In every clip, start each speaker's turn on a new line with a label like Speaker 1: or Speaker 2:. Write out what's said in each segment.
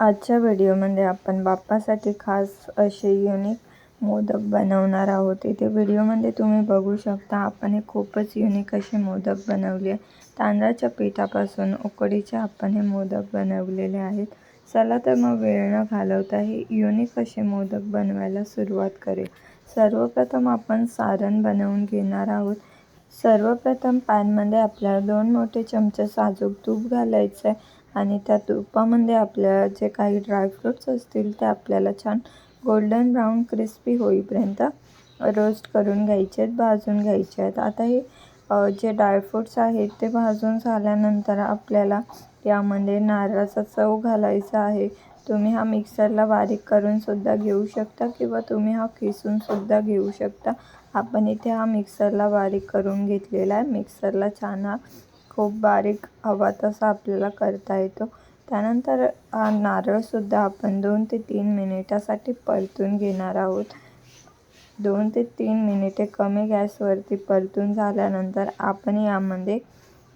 Speaker 1: आजच्या व्हिडिओमध्ये आपण बाप्पासाठी खास असे युनिक मोदक बनवणार आहोत. इथे व्हिडिओमध्ये तुम्ही बघू शकता आपण हे खूपच युनिक असे मोदक बनवले तांदळाच्या पिठापासून उकडीचे आपण हे मोदक बनवलेले आहेत. चला तर मग वेळ न घालवता हे युनिक असे मोदक बनवायला सुरुवात करेल सर्वप्रथम आपण सारण बनवून घेणार आहोत. सर्वप्रथम पॅनमध्ये आपल्याला दोन मोठे चमचे साजूक तूप घालायचं आहे आणि त्या तुपामध्ये आपल्या जे काही ड्रायफ्रूट्स असतील ते आपल्याला छान गोल्डन ब्राऊन क्रिस्पी होईपर्यंत रोस्ट करून घ्यायचे आहेत भाजून घ्यायचे आहेत. आता हे जे ड्रायफ्रूट्स आहेत ते भाजून झाल्यानंतर आपल्याला यामध्ये नारळाचा चव घालायचा आहे. तुम्ही हा मिक्सरला बारीक करून सुद्धा घेऊ शकता किंवा तुम्ही हा खिसूनसुद्धा घेऊ शकता. आपण इथे हा मिक्सरला बारीक करून घेतलेला आहे. मिक्सरला छान हा खूप बारीक हवा तसा आपल्याला करता येतो. त्यानंतर हा नारळसुद्धा आपण दोन ते तीन मिनिटासाठी परतून घेणार आहोत. दोन ते तीन मिनिटे कमी गॅसवरती परतून झाल्यानंतर आपण यामध्ये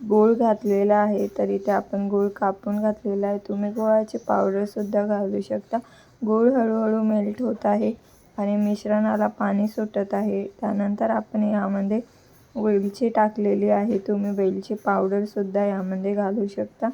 Speaker 1: गूळ घातलेला आहे तर इथे आपण गूळ कापून घातलेला आहे. तुम्ही गुळाची पावडरसुद्धा घालू शकता. गूळ हळूहळू मेल्ट होत आहे आणि मिश्रणाला पाणी सुटत आहे. त्यानंतर आपण यामध्ये वेलची टाकलेली आहे. तुम्ही वेलची पावडरसुद्धा यामध्ये घालू शकता.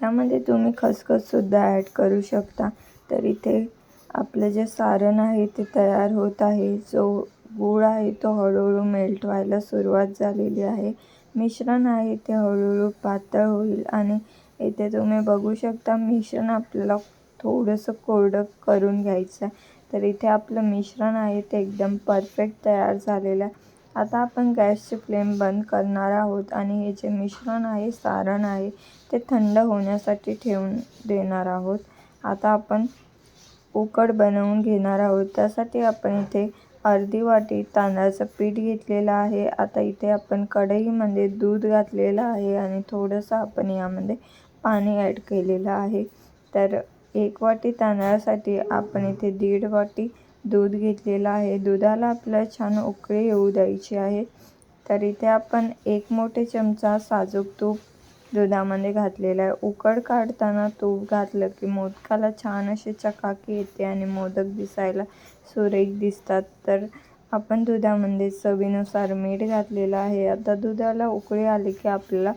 Speaker 1: यामध्ये तुम्ही खसखससुद्धा ॲड करू शकता. तर इथे आपलं जे सारण आहे ते तयार होत आहे. जो गूळ आहे तो हळूहळू मेल्ट व्हायला सुरुवात झालेली आहे. मिश्रण आहे ते हळूहळू पातळ होईल आणि इथे तुम्ही बघू शकता मिश्रण आपल्याला थोडंसं कोरडं करून घ्यायचं आहे तर इथे आपलं मिश्रण आहे ते एकदम परफेक्ट तयार झालेलं आहे. आता आपण गॅसची फ्लेम बंद करणार आहोत आणि हे जे मिश्रण आहे सारण आहे ते थंड होण्यासाठी ठेवून देणार आहोत. आता आपण उकड बनवून घेणार आहोत. त्यासाठी आपण इथे अर्धी वाटी तांदळाचं पीठ घेतलेलं आहे. आता इथे आपण कढईमध्ये दूध घातलेलं आहे आणि थोडंसं आपण यामध्ये पाणी ॲड केलेलं आहे. तर एक वाटी तांदळासाठी आपण इथे दीड वाटी दूध घेतलेलं आहे. दुधाला आपल्याला छान उकळी येऊ द्यायची आहे. तर इथे आपण एक मोठे चमचा साजूक तूप दुधामध्ये घातलेलं आहे. उकड काढताना तूप घातलं की मोदकाला छान अशी चकाकी येते आणि मोदक दिसायला सुरेख दिसतात. तर आपण दुधामध्ये चवीनुसार मीठ घातलेलं आहे. आता दुधाला उकळी आली की आपल्याला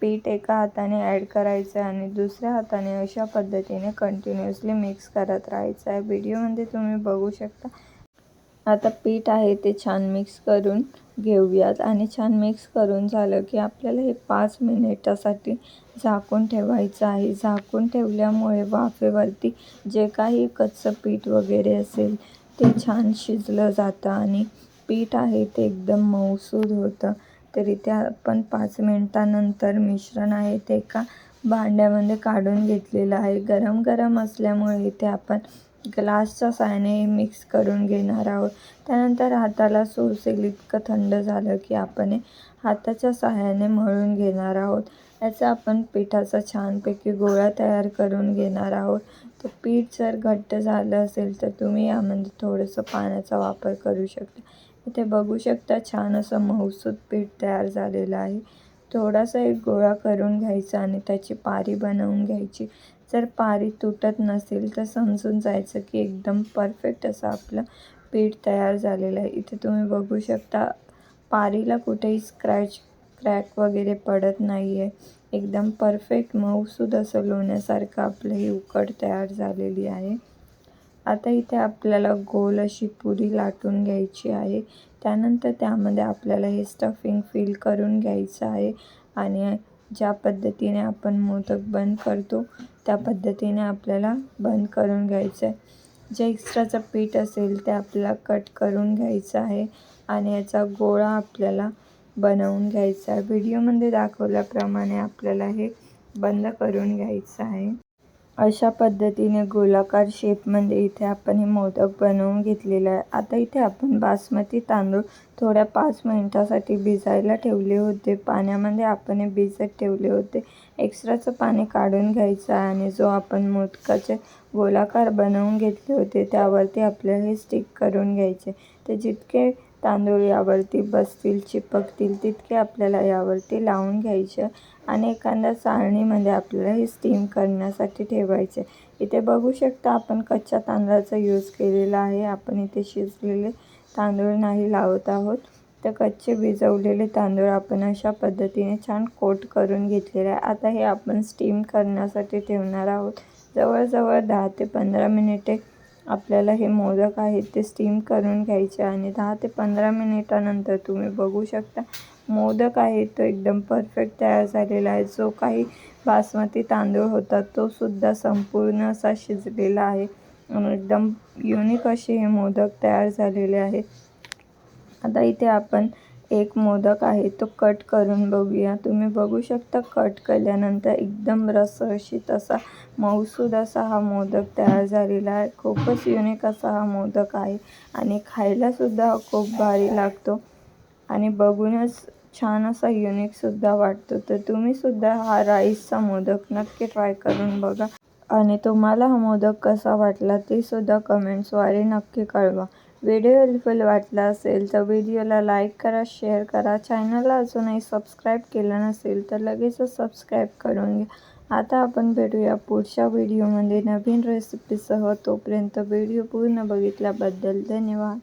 Speaker 1: पीठ एका हाताने ॲड करायचं आहे आणि दुसऱ्या हाताने अशा पद्धतीने कंटिन्युअसली मिक्स करत राहायचं आहे. व्हिडिओमध्ये तुम्ही बघू शकता. आता पीठ आहे ते छान मिक्स करून घेऊयात. आणि छान मिक्स करून झालं की आपल्याला हे पाच मिनिटासाठी झाकून ठेवायचं आहे. झाकून ठेवल्यामुळे वाफेवरती जे काही कच्चं पीठ वगैरे असेल ते छान शिजलं जातं आणि पीठ आहे ते एकदम मऊसूद होतं. तर इथे आपण पाच मिनटानंतर मिश्रण आहे ते एका भांड्यामध्ये काढून घेतलेलं आहे. गरम गरम असल्यामुळे इथे आपण ग्लासच्या साहाय्याने मिक्स करून घेणार आहोत. त्यानंतर हाताला सोसेल इतकं थंड झालं की आपण हाताच्या साहाय्याने मळून घेणार आहोत. याचा आपण पिठाचा छानपैकी गोळा तयार करून घेणार आहोत. तर पीठ जर घट्ट झालं असेल तर तुम्ही यामध्ये थोडंसं पाण्याचा वापर करू शकता. इथे बघू शकता. छान असं मऊसूद पीठ तयार झालेलं आहे. थोडासा एक गोळा करून घ्यायचा आणि त्याची पारी बनवून घ्यायची. जर पारी तुटत नसेल तर समजून जायचं की एकदम परफेक्ट असं आपलं पीठ तयार झालेलं आहे. इथे तुम्ही बघू शकता पारीला कुठेही स्क्रॅच क्रॅक वगैरे पडत नाही आहे एकदम परफेक्ट मऊसूद असं लोण्यासारखं आपलं ही उकड तयार झालेली आहे. आता इथे आपल्याला गोल अशी पुरी लाटून घ्यायची आहे. त्यानंतर त्यामध्ये आपल्याला हे स्टफिंग फिल करून घ्यायचं आहे आणि ज्या पद्धतीने आपण मोदक बंद करतो त्या पद्धतीने आपल्याला बंद करून घ्यायचं आहे. जे एक्स्ट्राचं पीठ असेल ते आपल्याला कट करून घ्यायचं आहे आणि याचा गोळा आपल्याला बनवून घ्यायचा आहे. व्हिडिओमध्ये दाखवल्याप्रमाणे आपल्याला हे बंद करून घ्यायचं आहे. अशा पद्धतीने गोलाकार शेपमध्ये इथे आपण हे मोदक बनवून घेतलेलं आहे. आता इथे आपण बासमती तांदूळ थोड्या पाच मिनटासाठी भिजायला ठेवले होते. पाण्यामध्ये आपण हे भिजत ठेवले होते. एक्स्ट्राचं पाणी काढून घ्यायचं आहे आणि जो आपण मोदकाचे गोलाकार बनवून घेतले होते त्यावरती आपल्याला हे स्टिक करून घ्यायचे. ते जितके तांदूळ यावरती बसतील चिपकतील तितके आपल्याला यावरती लावून घ्यायचे आणि एखाद्या चाळणीमध्ये आपल्याला हे स्टीम करण्यासाठी ठेवायचे. इथे बघू शकता आपण कच्च्या तांदळाचा यूज केलेला आहे. आपण इथे शिजलेले तांदूळ नाही लावत आहोत. तर कच्चे भिजवलेले तांदूळ आपण अशा पद्धतीने छान कोट करून घेतलेले आहे. आता हे आपण स्टीम करण्यासाठी ठेवणार आहोत. जवळजवळ दहा ते पंधरा मिनिटे आपल्याला हे मोदक आहेत ते स्टीम करून घ्यायचे आणि दहा ते पंधरा मिनिटानंतर तुम्ही बघू शकता. मोदक आहे तो एकदम परफेक्ट तयार झालेला आहे. जो काही बासमती तांदूळ होता तो सुद्धा संपूर्ण असा शिजलेला आहे. एकदम युनिक असे हे मोदक तयार झालेले आहेत आता इथे आपण एक मोदक आहे तो कट करून बघूया. तुम्ही बघू शकता कट केल्यानंतर एकदम रसरशीत असा मऊसूद असा हा मोदक तयार झालेला आहे. खूपच युनिक असा हा मोदक आहे आणि खायलासुद्धा हा खूप भारी लागतो. आणि बघूनच छान असा युनिकसुद्धा वाटतो. तर तुम्हीसुद्धा हा राईसचा मोदक नक्की ट्राय करून बघा. आणि तुम्हाला हा मोदक कसा वाटला तेसुद्धा कमेंट्सद्वारे नक्की कळवा. व्हिडिओ हेल्पफुल वाटला असेल तर व्हिडिओला लाईक करा शेअर करा. चॅनलला अजूनही सबस्क्राईब केलं नसेल तर लगेचच सबस्क्राईब करून घ्या. आता आपण भेटूया पुढच्या व्हिडिओमध्ये नवीन रेसिपीसह तोपर्यंत व्हिडिओ पूर्ण बघितल्याबद्दल धन्यवाद.